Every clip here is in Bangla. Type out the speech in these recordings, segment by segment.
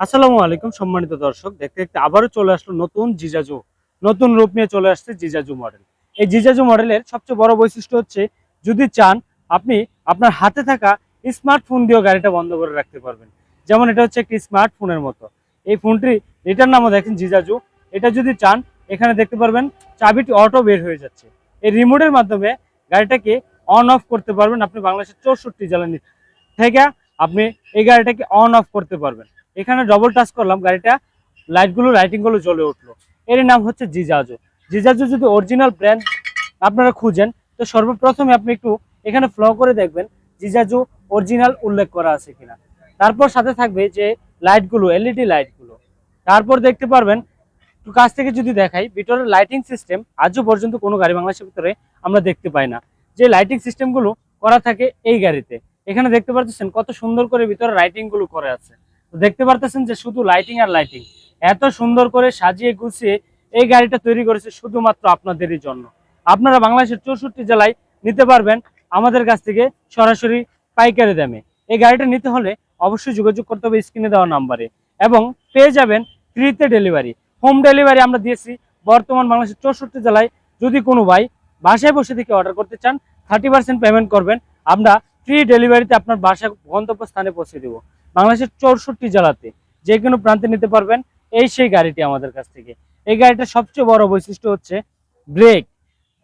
আসসালামু আলাইকুম সম্মানিত দর্শক, দেখতে দেখতে আবারও চলে আসলো নতুন জিজাজু, নতুন রূপ নিয়ে চলে আসছে জিজাজু মডেল এই জিজাজু মডেলের সবচেয়ে বড় বৈশিষ্ট্য হচ্ছে, যদি চান আপনি আপনার হাতে থাকা স্মার্টফোন দিয়েও গাড়িটা বন্ধ করে রাখতে পারবেন। যেমন এটা হচ্ছে একটি স্মার্টফোনের মতো। এই ফোনটি এটার নামও দেখেন জিজাজু। এটা যদি চান, এখানে দেখতে পারবেন চাবিটি অটো বের হয়ে যাচ্ছে। এই রিমোটের মাধ্যমে গাড়িটাকে অন অফ করতে পারবেন। আপনি বাংলাদেশের চৌষট্টি জ্বালানি থেকে আপনি এই গাড়িটাকে অন অফ করতে পারবেন। এখানে ডবল টাচ করলাম, গাড়িটা লাইটগুলো লাইটিংগুলো জ্বলে উঠল। এর নাম হচ্ছে জিজাজু। জিজাজু যদি অরিজিনাল ব্র্যান্ড আপনারা খুঁজেন, তো সর্বপ্রথমে আপনি একটু এখানে ফ্লো করে দেখবেন জিজাজু অরিজিনাল উল্লেখ করা আছে কিনা। তারপর সাথে থাকবে যে লাইটগুলো এলইডি লাইটগুলো তারপর দেখতে পারবেন, একটু কাছ থেকে যদি দেখাই, ভিতরের লাইটিং সিস্টেম আজও পর্যন্ত কোনো গাড়ি বাংলাদেশের ভিতরে আমরা দেখতে পাই না। যে লাইটিং সিস্টেমগুলো করা থাকে এই গাড়িতে। এখানে দেখতে পাচ্ছেন কত সুন্দর করে ভিতরে লাইটিংগুলো করে আছে। দেখতে পারতেছেন যে শুধু লাইটিং আর লাইটিং এত সুন্দর করে সাজিয়ে গুছিয়ে এই গাড়িটা তৈরি করেছে শুধুমাত্র আপনাদেরই জন্য। আপনারা বাংলাদেশের চৌষট্টি জেলায় নিতে পারবেন আমাদের কাছ থেকে সরাসরি পাইকারি দামে। এই গাড়িটা নিতে হলে অবশ্যই যোগাযোগ করতে হবে স্ক্রিনে দেওয়া নাম্বারে। এবং পেয়ে যাবেন ফ্রিতে ডেলিভারি হোম ডেলিভারি আমরা দিয়েছি বর্তমান বাংলাদেশের চৌষট্টি জেলায়। যদি কোনো ভাই বাসায় বসে থেকে অর্ডার করতে চান থার্টি পার্সেন্ট পেমেন্ট করবেন। আমরা ফ্রি ডেলিভারিতে আপনার বাসা গন্তব্য স্থানে পৌঁছে দেবো। বাংলাদেশের চৌষট্টি জেলাতে যে কোনো প্রান্তে নিতে পারবেন এই সেই গাড়িটি আমাদের কাছ থেকে। এই গাড়িটার সবচেয়ে বড় বৈশিষ্ট্য হচ্ছে ব্রেক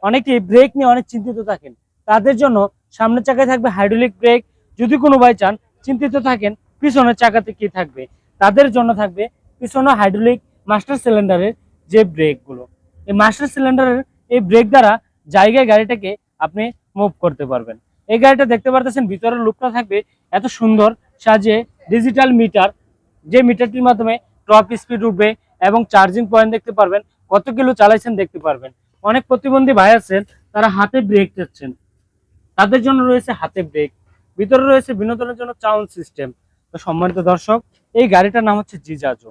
অনেকে ব্রেক নিয়ে অনেক চিন্তিত থাকেন। তাদের জন্য সামনের চাকায় থাকবে হাইড্রোলিক ব্রেক যদি কোনো ভাই চান, চিন্তিত থাকেন, পিছনের চাকাতে কি থাকবে? তাদের জন্য থাকবে পিছনে হাইড্রোলিক মাস্টার সিলিন্ডারের যে ব্রেকগুলো এই মাস্টার সিলিন্ডারের এই ব্রেক দ্বারা জায়গায় গাড়িটাকে আপনি মুভ করতে পারবেন। এই গাড়িটা দেখতে পারতেছেন, ভিতরের লুকটা থাকবে এত সুন্দর সাজে ডিজিটাল মিটার যে মিটারটির মাধ্যমে টপ স্পিড উঠবে এবং চার্জিং পয়েন্ট দেখতে পারবেন, কত কিলো চালাইছেন দেখতে পারবেন। অনেক প্রতিবন্ধী ভাই আছেন, তারা হাতে ব্রেক চাচ্ছেন তাদের জন্য রয়েছে হাতে ব্রেক ভিতরে রয়েছে বিনোদনের জন্য সাউন্ড সিস্টেম তো সম্মানিত দর্শক, এই গাড়িটার নাম হচ্ছে জিজাজো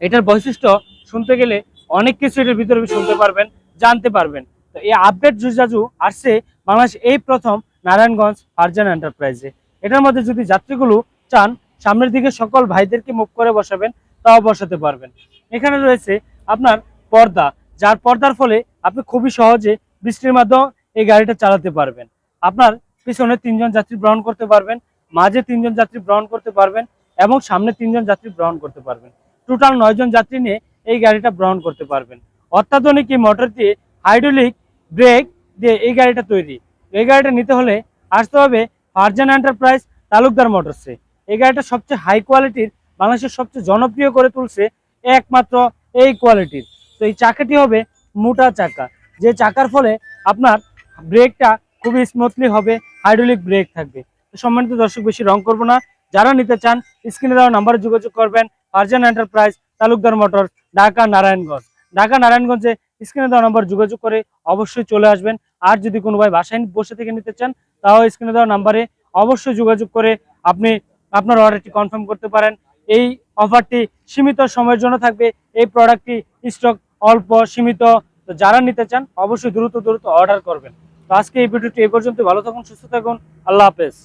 এটার বৈশিষ্ট্য, শুনতে গেলে অনেক কিছু এটার ভিতরে শুনতে পারবেন, জানতে পারবেন। তো এই আপডেট জিজাজু আসছে বাংলাদেশ এই প্রথম নারায়ণগঞ্জ ফারজান এন্টারপ্রাইজে এটার মধ্যে যদি যাত্রীগুলো চান, সামনের দিকে সকল ভাইদেরকে মুখ করে বসাবেন, তাও বসাতে পারবেন। এখানে রয়েছে আপনার পর্দা, যার পর্দার ফলে আপনি খুবই সহজে বৃষ্টির মাধ্যমে এই গাড়িটা চালাতে পারবেন। আপনার পিছনে তিনজন যাত্রী গ্রহণ করতে পারবেন, মাঝে তিনজন যাত্রী গ্রহণ করতে পারবেন এবং সামনে তিনজন যাত্রী গ্রহণ করতে পারবেন। টোটাল নয়জন যাত্রী নিয়ে এই গাড়িটা গ্রহণ করতে পারবেন। অত্যাধুনিক এই মোটর দিয়ে হাইড্রোলিক ব্রেক দিয়ে এই গাড়িটা তৈরি। এই গাড়িটা নিতে হলে আসতে হবে ফারজান এন্টারপ্রাইজ তালুকদার মোটরসে এই গাড়িটা সবচেয়ে হাই কোয়ালিটির বাংলাদেশের সবচেয়ে জনপ্রিয় করে তুলছে একমাত্র এই কোয়ালিটির তো এই চাকাটি হবে মোটা চাকা, যে চাকার ফলে আপনার ব্রেকটা খুবই স্মুথলি হবে হাইড্রোলিক ব্রেক থাকবে। তো সম্মানিত দর্শক, বেশি রং করব না। যারা নিতে চান স্ক্রিনে দেওয়া নাম্বারে যোগাযোগ করবেন ফারজান এন্টারপ্রাইজ তালুকদার মোটর ঢাকা নারায়ণগঞ্জ ঢাকা নারায়ণগঞ্জে স্ক্রিনে দেওয়া নাম্বার যোগাযোগ করে অবশ্যই চলে আসবেন। আর যদি কোনো ভাই বাসায় বসে থেকে নিতে চান, তাও স্ক্রিনে দেওয়া নাম্বারে অবশ্যই যোগাযোগ করে আপনি আপনার অর্ডারটি কনফার্ম করতে পারেন। এই অফারটি সীমিত সময়ের জন্য থাকবে। এই প্রোডাক্টটি স্টক অল্প, সীমিত। তো যারা নিতে চান, অবশ্যই দ্রুত দ্রুত অর্ডার করবেন। তো আজকে এই ভিডিওটি এই পর্যন্ত ভালো থাকুন, সুস্থ থাকুন। আল্লাহ হাফেজ।